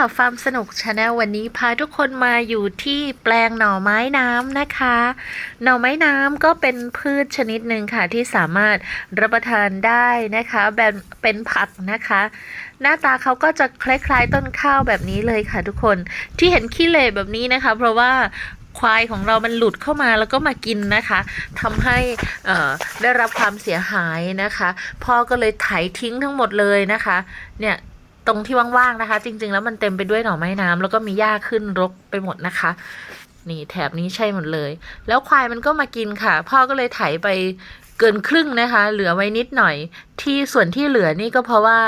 ค่ะฟาร์มสนุกชาแนลวันนี้พาทุกคนมาอยู่ที่แปลงหน่อไม้น้ำนะคะ หน่อไม้น้ำก็เป็นพืชชนิดหนึ่งค่ะที่สามารถรับประทานได้นะคะแบบเป็นผักนะคะ หน้าตาเขาก็จะคล้ายๆต้นข้าวแบบนี้เลยค่ะทุกคนที่เห็นขี้เหร่แบบนี้นะคะ เพราะว่าควายของเรามันหลุดเข้ามาแล้วก็มากินนะคะทำให้ได้รับความเสียหายนะคะ พ่อก็เลยไถทิ้งทั้งหมดเลยนะคะ เนี่ย ตรงที่ว่างๆนะคะ จริง ๆ แล้วมันเต็มไปด้วยหน่อไม้น้ำแล้วก็มีหญ้าขึ้นรกไปหมดนะคะ นี่แถบนี้ใช่หมดเลย แล้วควายมันก็มากินค่ะ พ่อก็เลยไถไปเกินครึ่งนะคะ เหลือไว้นิดหน่อย ที่ส่วนที่เหลือนี่ก็เพราะว่า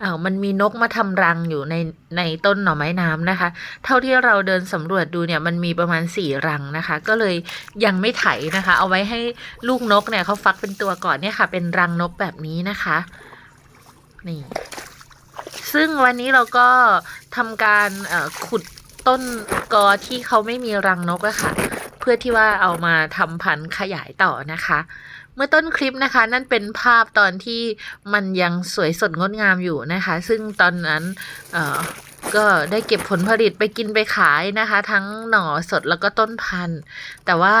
เออมันมีนกมาทำรังอยู่ในในต้นหน่อไม้น้ำนะคะ เท่าที่เราเดินสำรวจดูเนี่ยมันมีประมาณสี่รังนะคะ ก็เลยยังไม่ไถนะคะ เอาไว้ให้ลูกนกเนี่ยเขาฟักเป็นตัวก่อนเนี่ยค่ะ เป็นรังนกแบบนี้นะคะ นี่ ซึ่งวันนี้เราก็ทำการขุดต้นกอที่เขาไม่มีรังนกอะค่ะ เพื่อที่ว่าเอามาทำพันธุ์ขยายต่อนะคะ เมื่อต้นคลิปนะคะ นั่นเป็นภาพตอนที่มันยังสวยสดงดงามอยู่นะคะ ซึ่งตอนนั้นก็ได้เก็บผลผลิตไปกินไปขายนะคะ ทั้งหน่อสดแล้วก็ต้นพันธุ์ แต่ว่า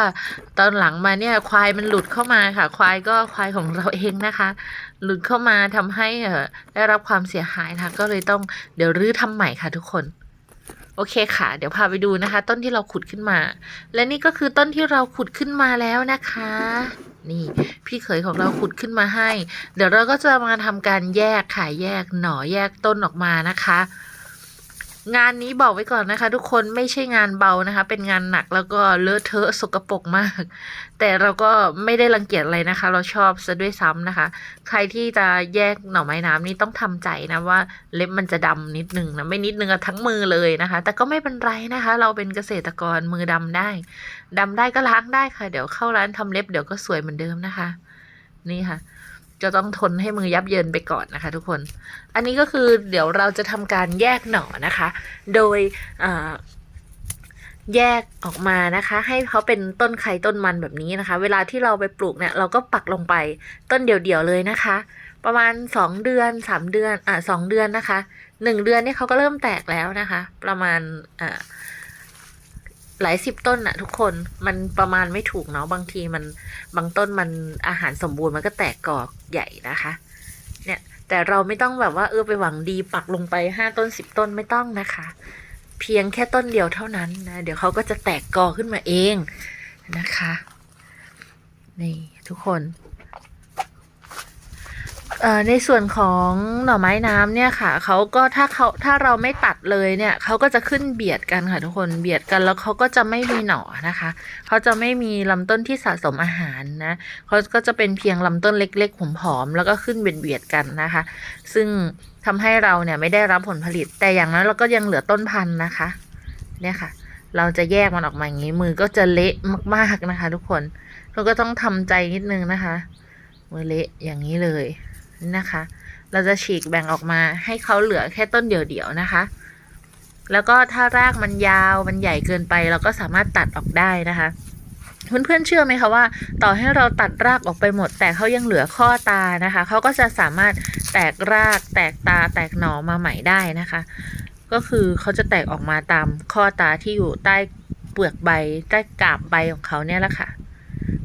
ตอนหลังมาเนี่ยควายมันหลุดเข้ามาค่ะ ควายก็ควายของเราเองนะคะ หลุดเข้ามาทำให้ได้รับความเสียหายนะคะก็เลยต้องเดี๋ยวรื้อทำใหม่ค่ะทุกคนโอเคค่ะ เดี๋ยวพาไปดูนะคะ ต้นที่เราขุดขึ้นมา และนี่ก็คือต้นที่เราขุดขึ้นมาแล้วนะคะ นี่พี่เขยของเราขุดขึ้นมาให้ เดี๋ยวเราก็จะมาทำการแยกค่ะแยกหน่อแยกต้นออกมานะคะ งานนี้บอกไว้ก่อนนะคะ ทุกคนไม่ใช่งานเบานะคะ เป็นงานหนักแล้วก็เลอะเทอะสกปรกมาก แต่เราก็ไม่ได้รังเกียจอะไรนะคะ เราชอบซะด้วยซ้ำนะคะ ใครที่จะแยกหน่อไม้น้ำนี่ต้องทำใจนะว่าเล็บมันจะดำนิดนึงนะไม่นิดนึงอะทั้งมือเลยนะคะ แต่ก็ไม่เป็นไรนะคะ เราเป็นเกษตรกรมือดำได้ดำได้ก็ล้างได้ค่ะ เดี๋ยวเข้าร้านทำเล็บเดี๋ยวก็สวยเหมือนเดิมนะคะ นี่ค่ะ จะต้องทนให้มือยับเยินไปก่อนนะคะทุกคน อันนี้ก็คือเดี๋ยวเราจะทำการแยกหน่อนะคะ โดยแยกออกมานะคะ ให้เขาเป็นต้นไข่ต้นมันแบบนี้นะคะ เวลาที่เราไปปลูกเนี่ยเราก็ปักลงไปต้นเดี่ยวๆเลยนะคะ ประมาณสองเดือนสามเดือนอ่าสองเดือนนะคะหนึ่งเดือนนี่เขาก็เริ่มแตกแล้วนะคะ ประมาณอ่า หลายสิบต้นอะทุกคนมันประมาณไม่ถูกเนาะบางทีมันบางต้นมันอาหารสมบูรณ์มันก็แตกกอกใหญ่นะคะ เนี่ย แต่เราไม่ต้องแบบว่าเออไปหวังดีปักลงไปห้าต้นสิบต้นไม่ต้องนะคะ เพียงแค่ต้นเดียวเท่านั้นนะ เดี๋ยวเขาก็จะแตกกอขึ้นมาเองนะคะ นี่ทุกคน ในส่วนของหน่อไม้น้ำเนี่ยค่ะเขาก็ถ้าเขาถ้าเราไม่ตัดเลยเนี่ยเขาก็จะขึ้นเบียดกันค่ะทุกคนเบียดกันแล้วเขาก็จะไม่มีหน่อนะคะเขาจะไม่มีลำต้นที่สะสมอาหารนะเขาก็จะเป็นเพียงลำต้นเล็กๆผอมๆแล้วก็ขึ้นเบียดเบียดๆกันนะคะ ซึ่งทำให้เราเนี่ยไม่ได้รับผลผลิต แต่อย่างนั้นเราก็ยังเหลือต้นพันธุ์นะคะเนี่ยค่ะ เราจะแยกมันออกมาอย่างนี้มือก็จะเละมากๆนะคะ ทุกคนเราก็ต้องทำใจนิดนึงนะคะมือเละอย่างนี้เลย นะคะ เราจะฉีกแบ่งออกมาให้เขาเหลือแค่ต้นเดี่ยวๆนะคะ แล้วก็ถ้ารากมันยาวมันใหญ่เกินไป เราก็สามารถตัดออกได้นะคะเพื่อนๆเชื่อไหมคะว่า ต่อให้เราตัดรากออกไปหมด แต่เขายังเหลือข้อตานะคะเขาก็จะสามารถแตกรากแตกตาแตกหน่อมาใหม่ได้นะคะ ก็คือเขาจะแตกออกมาตามข้อตาที่อยู่ใต้เปลือกใบใต้กาบใบของเขาเนี่ยแหละค่ะ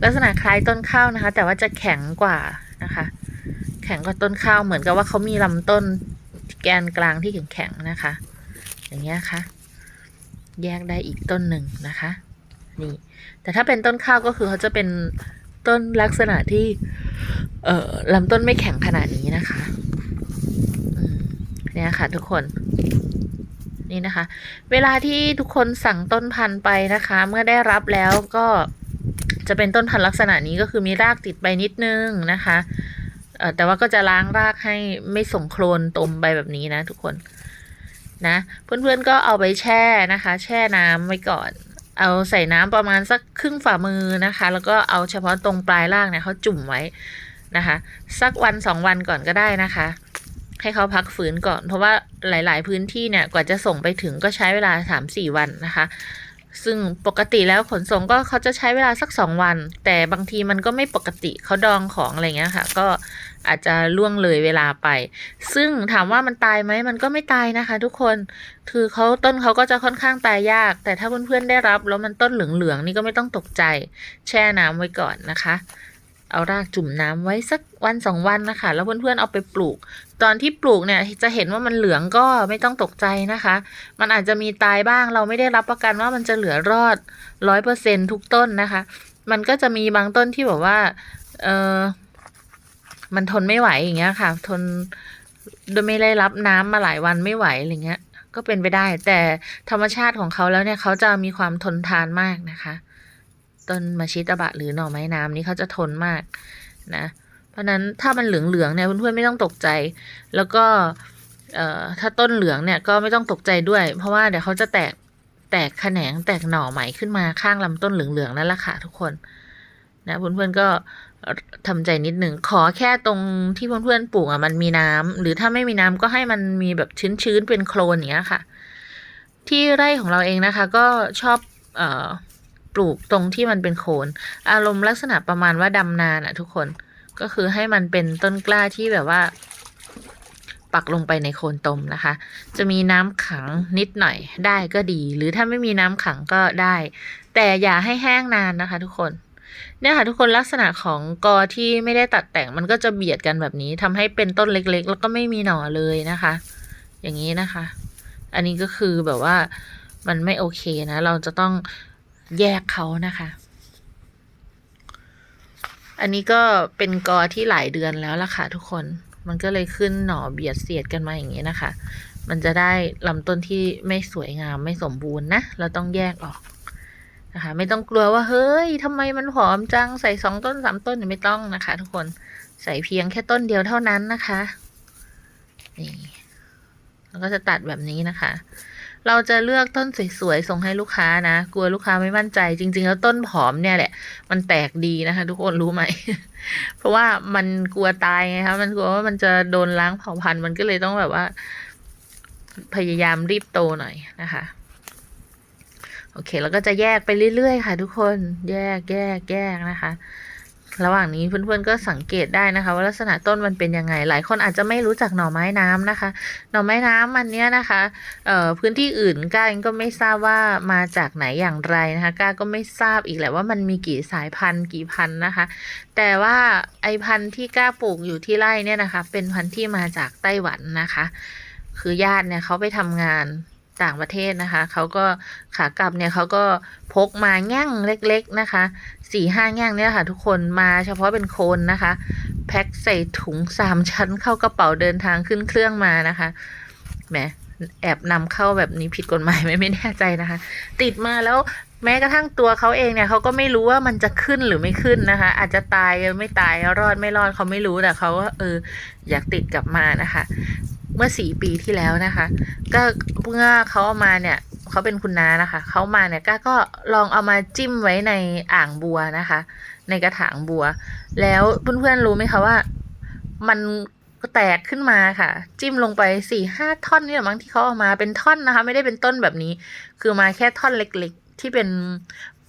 ลักษณะคล้ายต้นข้าวนะคะ แต่ว่าจะแข็งกว่านะคะ แข็งกว่าต้นข้าวเหมือนกับว่าเขามีลำต้นแกนกลางที่แข็งๆนะคะ อย่างเงี้ยค่ะ แยกได้อีกต้นหนึ่งนะคะ นี่ แต่ถ้าเป็นต้นข้าวก็คือเขาจะเป็นต้นลักษณะที่ เอ่อลำต้นไม่แข็งขนาดนี้นะคะเนี่ยค่ะ ทุกคนนี่นะคะ เวลาที่ทุกคนสั่งต้นพันธุ์ไปนะคะ เมื่อได้รับแล้วก็จะเป็นต้นพันธุ์ลักษณะนี้ก็คือมีรากติดไปนิดนึงนะคะ แต่ว่าก็จะล้างรากให้ไม่ส่งโคลนตมไปแบบนี้นะ ทุกคน นะ เพื่อนๆก็เอาไปแช่นะคะ แช่น้ำไว้ก่อน เอาใส่น้ำประมาณสักครึ่งฝ่ามือนะคะ แล้วก็เอาเฉพาะตรงปลายรากเนี่ยเขาจุ่มไว้นะคะ สักวันสองวันก่อนก็ได้นะคะ ให้เขาพักฝืนก่อน เพราะว่าหลาย ๆ พื้นที่เนี่ยกว่าจะส่งไปถึงก็ใช้เวลาสามสี่วันนะคะ ซึ่งปกติแล้วขนส่งก็เขาจะใช้เวลาสักสองวัน แต่บางทีมันก็ไม่ปกติเขาดองของอะไรเงี้ยค่ะ ก็อาจจะล่วงเลยเวลาไป ซึ่งถามว่ามันตายไหมมันก็ไม่ตายนะคะ ทุกคนคือเขาต้นเขาก็จะค่อนข้างตายยาก แต่ถ้าเพื่อนๆได้รับแล้วมันต้นเหลืองๆนี่ก็ไม่ต้องตกใจ แช่น้ำไว้ก่อนนะคะ เอารากจุ่มน้ำไว้สักวันสองวันนะคะ แล้วเพื่อนๆเอาไปปลูก ตอนที่ปลูกเนี่ยจะเห็นว่ามันเหลืองก็ไม่ต้องตกใจนะคะ มันอาจจะมีตายบ้าง เราไม่ได้รับประกันว่ามันจะเหลือรอดร้อยเปอร์เซ็นทุกต้นนะคะ มันก็จะมีบางต้นที่แบบว่า เออมันทนไม่ไหวอย่างเงี้ยค่ะ ทนโดยไม่ได้รับน้ำมาหลายวันไม่ไหวอะไรเงี้ย ก็เป็นไปได้ แต่ธรรมชาติของเขาแล้วเนี่ยเขาจะมีความทนทานมากนะคะ ต้นมาชิตะบะหรือหน่อไม้น้ำนี่เขาจะทนมากนะ เพราะนั้นถ้ามันเหลืองๆเนี่ยเพื่อนๆไม่ต้องตกใจ แล้วก็ถ้าต้นเหลืองเนี่ยก็ไม่ต้องตกใจด้วย เพราะว่าเดี๋ยวเขาจะแตกแตกแขนงแตกหน่อใหม่ขึ้นมาข้างลำต้นเหลืองๆนั่นแหละค่ะทุกคนนะเพื่อนๆก็ทำใจนิดหนึ่งขอแค่ตรงที่เพื่อนๆปลูกอะมันมีน้ำหรือถ้าไม่มีน้ำก็ให้มันมีแบบชื้นๆเป็นโคลนอย่างเงี้ยค่ะ ที่ไร่ของเราเองนะคะ ก็ชอบเอ่อ ปลูกตรงที่มันเป็นโคน อารมณ์ลักษณะประมาณว่าดำนาน่ะทุกคนก็คือให้มันเป็นต้นกล้าที่แบบว่า ปักลงไปในโคนตมนะคะ จะมีน้ำขังนิดหน่อยได้ก็ดี หรือถ้าไม่มีน้ำขังก็ได้ แต่อย่าให้แห้งนานนะคะ ทุกคนเนี่ยค่ะทุกคนลักษณะของกอที่ไม่ได้ตัดแต่งมันก็จะเบียดกันแบบนี้ทำให้เป็นต้นเล็กๆ แล้วก็ไม่มีหน่อเลยนะคะ อย่างนี้นะคะ อันนี้ก็คือแบบว่ามันไม่โอเคนะ เราจะต้อง แยกเขานะคะ อันนี้ก็เป็นกอที่หลายเดือนแล้วล่ะค่ะ ทุกคน มันก็เลยขึ้นหน่อเบียดเสียดกันมาอย่างนี้นะคะ มันจะได้ลำต้นที่ไม่สวยงามไม่สมบูรณ์นะ เราต้องแยกออกนะคะ ไม่ต้องกลัวว่าเฮ้ยทำไมมันผอมจังใส่สองต้นสามต้นไม่ต้องนะคะ ทุกคนใส่เพียงแค่ต้นเดียวเท่านั้นนะคะ นี่แล้วก็จะตัดแบบนี้นะคะ เราจะเลือกต้นสวยๆส่งให้ลูกค้านะ กลัวลูกค้าไม่มั่นใจ จริง ๆ แล้วต้นผอมเนี่ยแหละ มันแตกดีนะคะ ทุกคนรู้ไหม เพราะว่ามันกลัวตายไงคะมันกลัวว่ามันจะโดนล้างเผ่าพันธุ์มันก็เลยต้องแบบว่า พยายามรีบโตหน่อยนะคะโอเค แล้วก็จะแยกไปเรื่อยๆ ค่ะ ทุกคน แยกแยกแยกนะคะ ระหว่างนี้เพื่อนๆก็สังเกตได้นะคะ ว่าลักษณะต้นมันเป็นยังไง หลายคนอาจจะไม่รู้จักหน่อไม้น้ำนะคะ หน่อไม้น้ำมันเนี้ยนะคะเอ่อพื้นที่อื่นก้าเองก็ไม่ทราบว่ามาจากไหนอย่างไรนะคะก้าก็ไม่ทราบอีกแหละว่ามันมีกี่สายพันธุ์กี่พันธุ์นะคะ แต่ว่าไอพันธุ์ที่ก้าปลูกอยู่ที่ไร่เนี่ยนะคะ เป็นพันธุ์ที่มาจากไต้หวันนะคะ คือญาติเนี่ยเขาไปทำงาน ต่างประเทศนะคะ เขาก็ขากลับเนี่ยเขาก็พกมาแง่งเล็ก ๆนะคะสี่ห้าแง่งเนี่ยค่ะ ทุกคนมาเฉพาะเป็นโคนนะคะ แพ็คใส่ถุงสามชั้นเข้ากระเป๋าเดินทางขึ้นเครื่องมานะคะแหมแอบนำเข้าแบบนี้ผิดกฎหมายไหมไม่แน่ใจนะคะ ติดมาแล้วแม้กระทั่งตัวเขาเองเนี่ยเขาก็ไม่รู้ว่ามันจะขึ้นหรือไม่ขึ้นนะคะ อาจจะตายไม่ตายรอดไม่รอดเขาไม่รู้แต่เขาก็เอออยากติดกลับมานะคะ เมื่อสี่ปีที่แล้วนะคะ ก็เมื่อเขาเอามาเนี่ยเขาเป็นคุณน้านะคะ เขามาเนี่ยก้าก็ลองเอามาจิ้มไว้ในอ่างบัวนะคะ ในกระถางบัว แล้วเพื่อนๆรู้ไหมคะว่า มันแตกขึ้นมาค่ะ จิ้มลงไปสี่ห้าท่อนนี่แหละมั้งที่เขาเอามาเป็นท่อนนะคะ ไม่ได้เป็นต้นแบบนี้ คือมาแค่ท่อนเล็กๆ ที่เป็น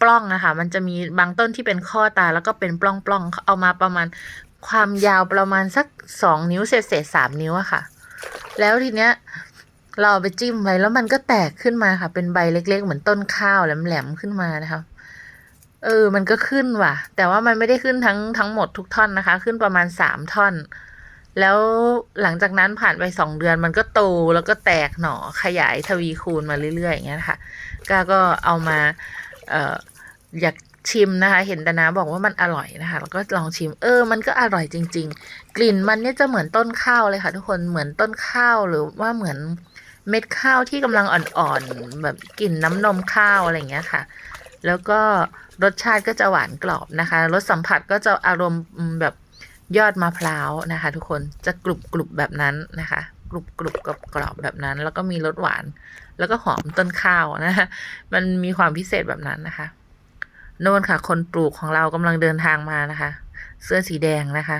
ปล้องนะคะมันจะมีบางต้นที่เป็นข้อตาแล้วก็เป็นปล้องๆเอามาประมาณความยาวประมาณสักสองนิ้วเศษเศษสามนิ้วอะค่ะ แล้วทีเนี้ย เราไปจิ้มไว้แล้วมันก็แตกขึ้นมาค่ะ เป็นใบเล็ก ๆ เหมือนต้นข้าวแหลมๆขึ้นมานะคะเออ มันก็ขึ้นว่ะ แต่ว่ามันไม่ได้ขึ้นทั้งทั้งหมดทุกท่อนนะคะ ขึ้นประมาณสามท่อน แล้วหลังจากนั้นผ่านไปสองเดือนมันก็โตแล้วก็แตกหน่อขยายทวีคูณมาเรื่อยๆอย่างเงี้ยค่ะก้าก็เอามา เอ่ออยาก ชิมนะคะ เห็นแต่นาบอกว่ามันอร่อยนะคะ แล้วก็ลองชิม เออ มันก็อร่อยจริง ๆ กลิ่นมันเนี่ยจะเหมือนต้นข้าวเลยค่ะ ทุกคน เหมือนต้นข้าวหรือว่าเหมือนเม็ดข้าวที่กำลังอ่อนๆ แบบกลิ่นน้ำนมข้าวอะไรอย่างเงี้ยค่ะ แล้วก็รสชาติก็จะหวานกรอบนะคะ รสสัมผัสก็จะอารมณ์แบบยอดมะพร้าวนะคะ ทุกคน จะกรุบกรุบแบบนั้นนะคะกรุบกรุบกับกรอบแบบนั้น แล้วก็มีรสหวาน แล้วก็หอมต้นข้าวนะคะมันมีความพิเศษแบบนั้นนะคะ โน่นค่ะ คนปลูกของเรากำลังเดินทางมานะคะ เสื้อสีแดงนะคะ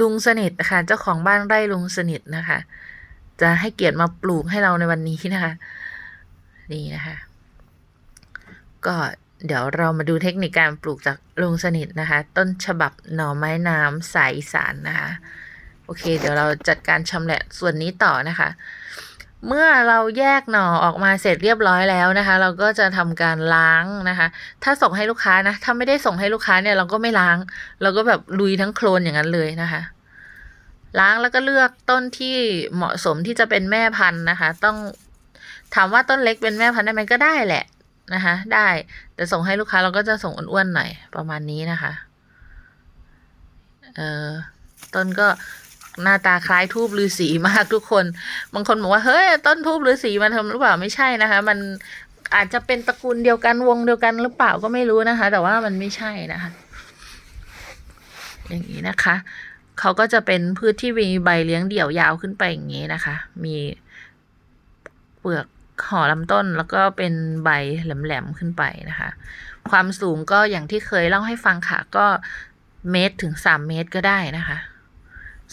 ลุงสนิทนะคะ เจ้าของบ้านไร่ลุงสนิทนะคะ จะให้เกียรติมาปลูกให้เราในวันนี้นะคะ นี่นะคะ ก็เดี๋ยวเรามาดูเทคนิคการปลูกจากลุงสนิทนะคะ ต้นฉบับหน่อไม้น้ำสายอีสานนะคะ โอเค เดี๋ยวเราจัดการชำแหละส่วนนี้ต่อนะคะ เมื่อเราแยกหน่อออกมาเสร็จเรียบร้อยแล้วนะคะ เราก็จะทำการล้างนะคะ ถ้าส่งให้ลูกค้านะถ้าไม่ได้ส่งให้ลูกค้าเนี่ยเราก็ไม่ล้าง เราก็แบบลุยทั้งโคลนอย่างนั้นเลยนะคะ ล้างแล้วก็เลือกต้นที่เหมาะสมที่จะเป็นแม่พันธุ์นะคะ ต้องถามว่าต้นเล็กเป็นแม่พันธุ์ได้ไหมก็ได้แหละนะคะ ได้แต่ส่งให้ลูกค้าเราก็จะส่งอ้วนๆหน่อยประมาณนี้นะคะเออต้นก็ หน้าตาคล้ายทูบฤาษีมากทุกคน บางคนบอกว่าเฮ้ยต้นทูบฤาษีมันทำหรือเปล่าไม่ใช่นะคะ มันอาจจะเป็นตระกูลเดียวกันวงเดียวกันหรือเปล่าก็ไม่รู้นะคะ แต่ว่ามันไม่ใช่นะคะ อย่างนี้นะคะเขาก็จะเป็นพืชที่มีใบเลี้ยงเดี่ยวยาวขึ้นไปอย่างนี้นะคะ มีเปลือกห่อลำต้นแล้วก็เป็นใบแหลมๆขึ้นไปนะคะ ความสูงก็อย่างที่เคยเล่าให้ฟังค่ะ ก็เมตรถึงสามเมตรก็ได้นะคะ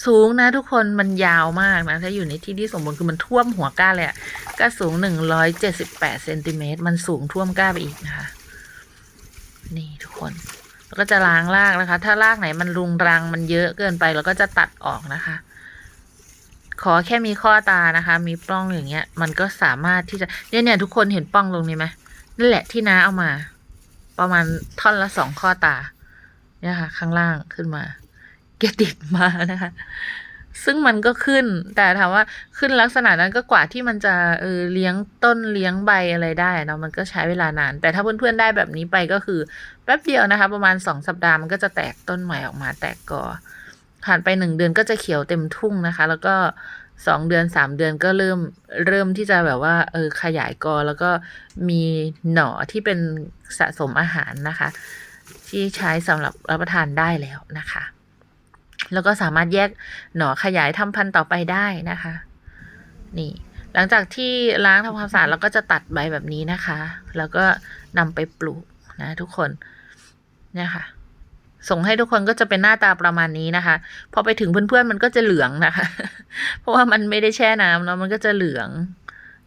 สูงนะทุกคนมันยาวมากนะ ถ้าอยู่ในที่ที่สมบูรณ์คือมันท่วมหัวก้าเลยอะก็สูงหนึ่งร้อยเจ็ดสิบแปดเซนติเมตรมันสูงท่วมก้าไปอีกนะคะ นี่ทุกคนแล้วก็จะล้างรากนะคะ ถ้ารากไหนมันรุงรังมันเยอะเกินไปเราก็จะตัดออกนะคะ ขอแค่มีข้อตานะคะ มีปล้องอย่างเงี้ย มันก็สามารถที่จะเนี่ยเนี่ยทุกคนเห็นปล้องตรงนี้ไหมนั่นแหละที่น้าเอามา ประมาณท่อนละสองข้อตา เนี่ยค่ะ ข้างล่างขึ้นมา แกติดมานะคะ ซึ่งมันก็ขึ้น แต่ถามว่าขึ้นลักษณะนั้นก็กว่าที่มันจะเออเลี้ยงต้นเลี้ยงใบอะไรได้เนาะมันก็ใช้เวลานาน แต่ถ้าเพื่อนๆได้แบบนี้ไปก็คือแป๊บเดียวนะคะ ประมาณสองสัปดาห์มันก็จะแตกต้นใหม่ออกมาแตกกอผ่านไปหนึ่งเดือนก็จะเขียวเต็มทุ่งนะคะ แล้วก็สองเดือนสามเดือนก็เริ่มเริ่มที่จะแบบว่า เออขยายกอแล้วก็มีหน่อที่เป็นสะสมอาหารนะคะ ที่ใช้สำหรับรับประทานได้แล้วนะคะ แล้วก็สามารถแยกหน่อขยายทำพันธุ์ต่อไปได้นะคะ นี่ หลังจากที่ล้างทำความสะอาดเราก็จะตัดใบแบบนี้นะคะ แล้วก็นำไปปลูกนะทุกคนเนี่ยค่ะ ส่งให้ทุกคนก็จะเป็นหน้าตาประมาณนี้นะคะ พอไปถึงเพื่อนๆมันก็จะเหลืองนะคะ เพราะว่ามันไม่ได้แช่น้ำเนาะมันก็จะเหลือง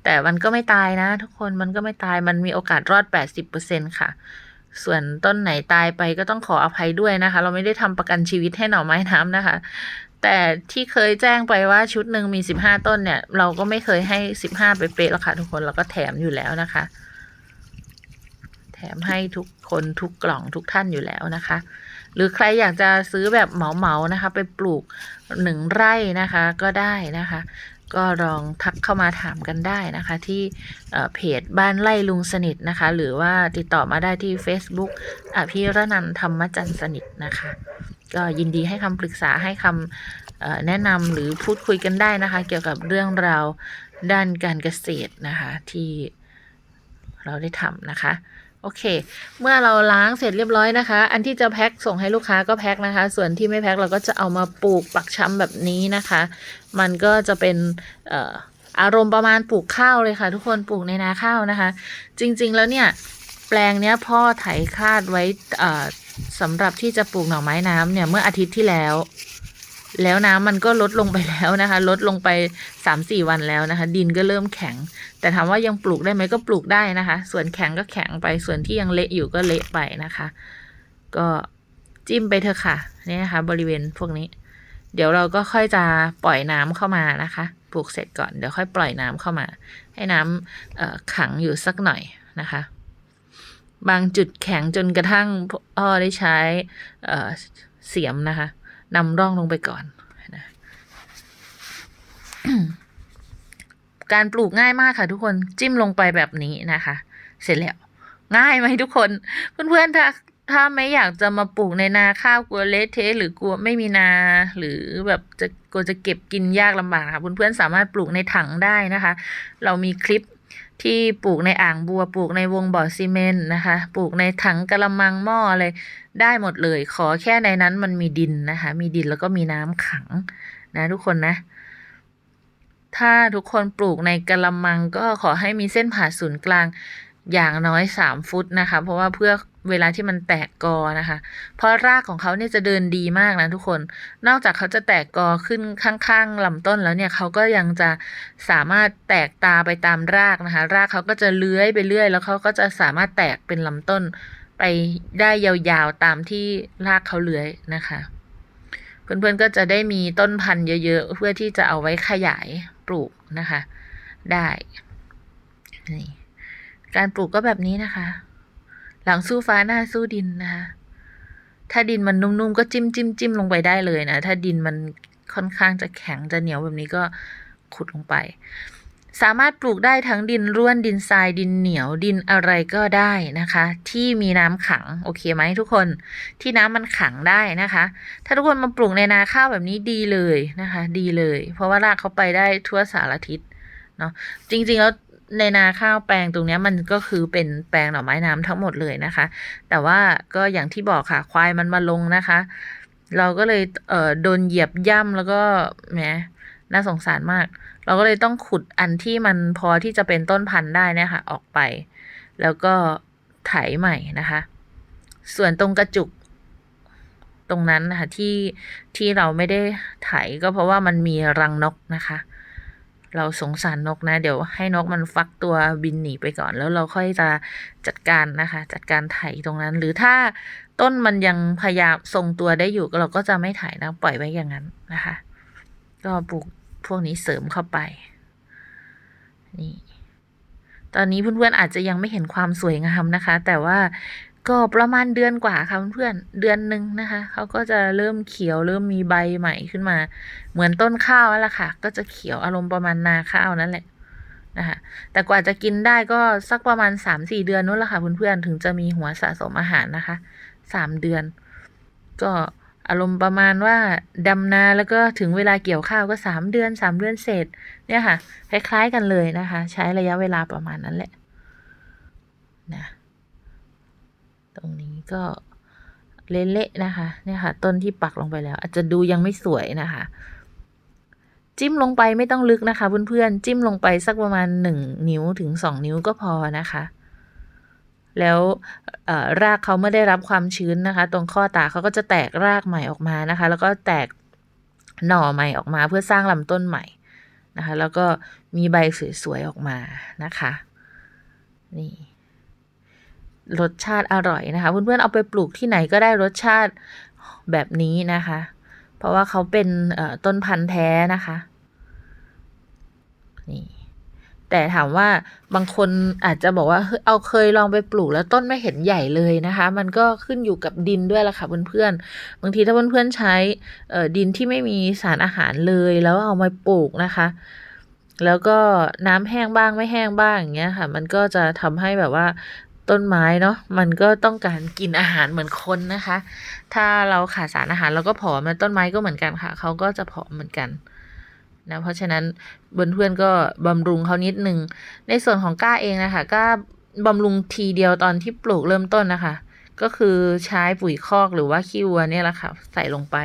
แต่มันก็ไม่ตายนะ ทุกคนมันก็ไม่ตายมันมีโอกาสรอด 80%ค่ะ ส่วนต้นไหนตายไปก็ต้องขออภัยด้วยนะคะ เราไม่ได้ทำประกันชีวิตให้หน่อไม้น้ำนะคะ แต่ที่เคยแจ้งไปว่าชุดหนึ่งมี 15 ต้นเนี่ย เราก็ไม่เคยให้ 15 ไปเป๊ะๆแล้วค่ะทุกคนเราก็แถมอยู่แล้วนะคะ แถมให้ทุกคนทุกกล่องทุกท่านอยู่แล้วนะคะ หรือใครอยากจะซื้อแบบเหมาๆนะคะ ไปปลูกหนึ่งไร่นะคะก็ได้นะคะ ก็ลองทักเข้ามาถามกันได้นะคะ ที่เพจบ้านไร่ลุงสนิทนะคะ หรือว่าติดต่อมาได้ที่ Facebook อภิรนันธรรมจันสนิทนะคะ ก็ยินดีให้คำปรึกษาให้คำแนะนำหรือพูดคุยกันได้นะคะ เกี่ยวกับเรื่องราวด้านการเกษตรนะคะที่เราได้ทำนะคะ โอเค เมื่อเราล้างเสร็จเรียบร้อยนะคะ อันที่จะแพ็คส่งให้ลูกค้าก็แพ็คนะคะ ส่วนที่ไม่แพ็คเราก็จะเอามาปลูกปักช้ำแบบนี้นะคะ มันก็จะเป็นเอ่ออารมณ์ประมาณปลูกข้าวเลยค่ะ ทุกคนปลูกในนาข้าวนะคะ จริงๆแล้วเนี่ยแปลงเนี้ยพ่อไถคาดไว้เอ่อสำหรับที่จะปลูกหน่อไม้น้ำเนี่ยเมื่ออาทิตย์ที่แล้ว แล้วน้ำมันก็ลดลงไปแล้วนะคะ ลดลงไปสามสี่วันแล้วนะคะ ดินก็เริ่มแข็ง แต่ถามว่ายังปลูกได้ไหมก็ปลูกได้นะคะ ส่วนแข็งก็แข็งไปส่วนที่ยังเละอยู่ก็เละไปนะคะ ก็จิ้มไปเถอะค่ะนี่นะคะ บริเวณพวกนี้ เดี๋ยวเราก็ค่อยจะปล่อยน้ำเข้ามานะคะปลูกเสร็จก่อนเดี๋ยวค่อยปล่อยน้ำเข้ามา ให้น้ำเอขังอยู่สักหน่อยนะคะ บางจุดแข็งจนกระทั่งพ่อได้ใช้เสียมนะคะ นำร่องลงไปก่อนนะการปลูกง่ายมากค่ะทุกคนจิ้มลงไปแบบนี้นะคะ เสร็จแล้วง่ายไหมทุกคน เพื่อนๆถ้าถ้าไม่อยากจะมาปลูกในนาข้าวกลัวเละเทะหรือกลัวไม่มีนา หรือแบบจะกลัวจะเก็บกินยากลำบากค่ะเพื่อนๆสามารถปลูกในถังได้นะคะ เรามีคลิป ที่ปลูกในอ่างบัวปลูกในวงบ่อซีเมนต์นะคะ ปลูกในถังกระมังหม้ออะไรได้หมดเลย ขอแค่ในนั้นมันมีดินนะคะ มีดินแล้วก็มีน้ำขังนะทุกคนนะ ถ้าทุกคนปลูกในกระมังก็ขอให้มีเส้นผ่าศูนย์กลางอย่างน้อยสามฟุตนะคะ เพราะว่าเพื่อ เวลาที่มันแตกกอนะคะ เพราะรากของเขาเนี่ยจะเดินดีมากนะทุกคน นอกจากเขาจะแตกกอขึ้นข้างๆลำต้นแล้วเนี่ยเขาก็ยังจะสามารถแตกตาไปตามรากนะคะ รากเขาก็จะเลื้อยไปเรื่อย แล้วเขาก็จะสามารถแตกเป็นลำต้น ไปได้ยาวๆตามที่รากเขาเลื้อยนะคะเพื่อนๆก็จะได้มีต้นพันธุ์เยอะๆ เพื่อที่จะเอาไว้ขยายปลูกนะคะ ได้ การปลูกก็แบบนี้นะคะ หลังสู้ฟ้าหน้าสู้ดินนะคะถ้าดินมันนุ่มๆก็จิ้มจิ้มจิ้มลงไปได้เลยนะ ถ้าดินมันค่อนข้างจะแข็งจะเหนียวแบบนี้ก็ขุดลงไป สามารถปลูกได้ทั้งดินร่วนดินทรายดินเหนียวดินอะไรก็ได้นะคะ ที่มีน้ำขังโอเคไหมทุกคนที่น้ำมันขังได้นะคะ ถ้าทุกคนมาปลูกในนาข้าวแบบนี้ดีเลยนะคะ ดีเลย เพราะว่ารากเขาไปได้ทั่วสารทิศเนาะจริงๆแล้ว ในนาข้าวแปลงตรงนี้มันก็คือเป็นแปลงหน่อไม้น้ำทั้งหมดเลยนะคะ แต่ว่าก็อย่างที่บอกค่ะควายมันมาลงนะคะ เราก็เลยเอ่อโดนเหยียบย่ำแล้วก็แหมน่าสงสารมาก เราก็เลยต้องขุดอันที่มันพอที่จะเป็นต้นพันธุ์ได้นะคะออกไป แล้วก็ไถใหม่นะคะ ส่วนตรงกระจุกตรงนั้นนะคะที่ที่เราไม่ได้ไถก็เพราะว่ามันมีรังนกนะคะ เราสงสารนกนะ เดี๋ยวให้นกมันฟักตัวบินหนีไปก่อน แล้วเราค่อยจะจัดการนะคะ จัดการไถตรงนั้น หรือถ้าต้นมันยังพยายามทรงตัวได้อยู่เราก็จะไม่ไถนะปล่อยไว้อย่างนั้นนะคะ ก็ปลูกพวกนี้เสริมเข้าไป นี่ ตอนนี้เพื่อนๆอาจจะยังไม่เห็นความสวยงามนะคะ แต่ว่า ก็ประมาณเดือนกว่าค่ะเพื่อนเดือนหนึ่งนะคะเขาก็จะเริ่มเขียวเริ่มมีใบใหม่ขึ้นมา เหมือนต้นข้าวนั่นแหละค่ะ ก็จะเขียวอารมณ์ประมาณนาข้าวนั่นแหละนะคะแต่กว่าจะกินได้ก็สักประมาณสามสี่เดือนนู้นละค่ะเพื่อนๆถึงจะมีหัวสะสมอาหารนะคะสามเดือน ก็อารมณ์ประมาณว่าดำนาแล้วก็ถึงเวลาเกี่ยวข้าวก็สามเดือนสามเดือนเสร็จเนี่ยค่ะ คล้ายๆกันเลยนะคะ ใช้ระยะเวลาประมาณนั้นแหละนะ ตรงนี้ก็เละๆนะคะ เนี่ยค่ะ ต้นที่ปักลงไปแล้ว อาจจะดูยังไม่สวยนะคะ จิ้มลงไปไม่ต้องลึกนะคะเพื่อนๆ จิ้มลงไปสักประมาณหนึ่งนิ้วถึงสองนิ้วก็พอนะคะ แล้วรากเขาเมื่อได้รับความชื้นนะคะ ตรงข้อตาเขาก็จะแตกรากใหม่ออกมานะคะ แล้วก็แตกหน่อใหม่ออกมาเพื่อสร้างลำต้นใหม่นะคะ แล้วก็มีใบสวยๆออกมานะคะ นี่ รสชาติอร่อยนะคะ เพื่อนๆเอาไปปลูกที่ไหนก็ได้รสชาติแบบนี้นะคะ เพราะว่าเขาเป็นต้นพันธุ์แท้นะคะนี่แต่ถามว่าบางคนอาจจะบอกว่าเอาเคยลองไปปลูกแล้วต้นไม่เห็นใหญ่เลยนะคะ มันก็ขึ้นอยู่กับดินด้วยละค่ะเพื่อนๆบางทีถ้าเพื่อนๆใช้ดินที่ไม่มีสารอาหารเลยแล้วเอามาปลูกนะคะ แล้วก็น้ำแห้งบ้างไม่แห้งบ้างอย่างเงี้ยค่ะ มันก็จะทำให้แบบว่า ต้นไม้เนาะมันก็ต้องการกินอาหารเหมือนคนนะคะ ถ้าเราขาดสารอาหารเราก็ผอมต้นไม้ก็เหมือนกันค่ะ เขาก็จะผอมเหมือนกันนะเพราะฉะนั้นเพื่อนๆก็บำรุงเขานิดนึง ในส่วนของก้าเองนะคะก้าบำรุงทีเดียวตอนที่ปลูกเริ่มต้นนะคะ ก็คือใช้ปุ๋ยคอกหรือว่าขี้วัวเนี่ยแหละค่ะ ใส่ลงไป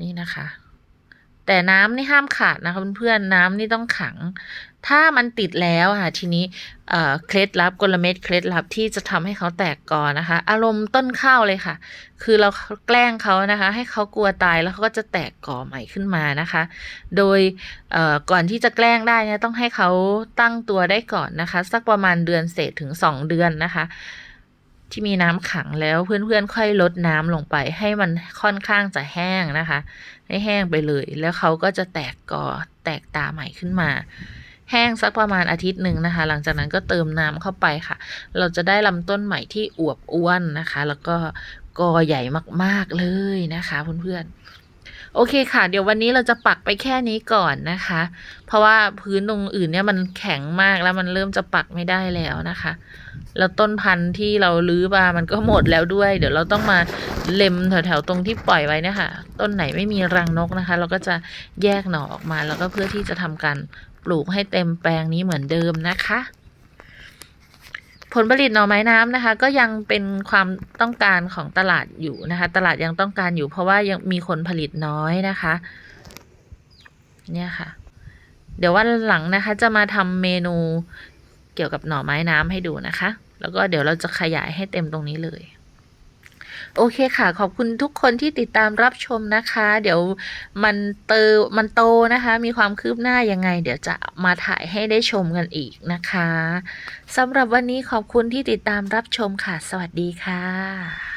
นี่นะคะ แต่น้ำนี่ห้ามขาดนะคะเพื่อนๆน้ำนี่ต้องขัง ถ้ามันติดแล้วค่ะทีนี้เคล็ดลับกลเม็ดเคล็ดลับที่จะทำให้เขาแตกกอนะคะ อารมณ์ต้นข้าวเลยค่ะ คือเราแกล้งเขานะคะ ให้เขากลัวตายแล้วเขาก็จะแตกกอใหม่ขึ้นมานะคะ โดยก่อนที่จะแกล้งได้นี่ยต้องให้เขาตั้งตัวได้ก่อนนะคะ สักประมาณเดือนเศษถึงสองเดือนนะคะที่มีน้ำขังแล้วเพื่อนๆ ค่อยลดน้ำลงไป ให้มันค่อนข้างจะแห้งนะคะ ให้แห้งไปเลย แล้วเขาก็จะแตกกอแตกตาใหม่ขึ้นมา แห้งสักประมาณอาทิตย์หนึ่งนะคะ หลังจากนั้นก็เติมน้ำเข้าไปค่ะ เราจะได้ลำต้นใหม่ที่อวบอ้วนนะคะ แล้วก็กอใหญ่มากๆเลยนะคะเพื่อนๆ โอเคค่ะ เดี๋ยววันนี้เราจะปักไปแค่นี้ก่อนนะคะ เพราะว่าพื้นตรงอื่นเนี่ยมันแข็งมากแล้วมันเริ่มจะปักไม่ได้แล้วนะคะ แล้วต้นพันธุ์ที่เราลื้อมามันก็หมดแล้วด้วย เดี๋ยวเราต้องมาเล็มแถวๆตรงที่ปล่อยไว้นี่ยค่ะต้นไหนไม่มีรังนกนะคะ เราก็จะแยกหน่อออกมาแล้วก็เพื่อที่จะทำการ ปลูกให้เต็มแปลงนี้เหมือนเดิมนะคะ ผลผลิตหน่อไม้น้ำนะคะ ก็ยังเป็นความต้องการของตลาดอยู่นะคะ ตลาดยังต้องการอยู่เพราะว่ายังมีคนผลิตน้อยนะคะ เนี่ยค่ะ เดี๋ยววันหลังนะคะ จะมาทำเมนูเกี่ยวกับหน่อไม้น้ำให้ดูนะคะ แล้วก็เดี๋ยวเราจะขยายให้เต็มตรงนี้เลย โอเคค่ะ ขอบคุณทุกคนที่ติดตามรับชมนะคะ เดี๋ยวมันเติมันโตนะคะ มีความคืบหน้ายังไง เดี๋ยวจะมาถ่ายให้ได้ชมกันอีกนะคะสำหรับวันนี้ขอบคุณที่ติดตามรับชมค่ะ สวัสดีค่ะ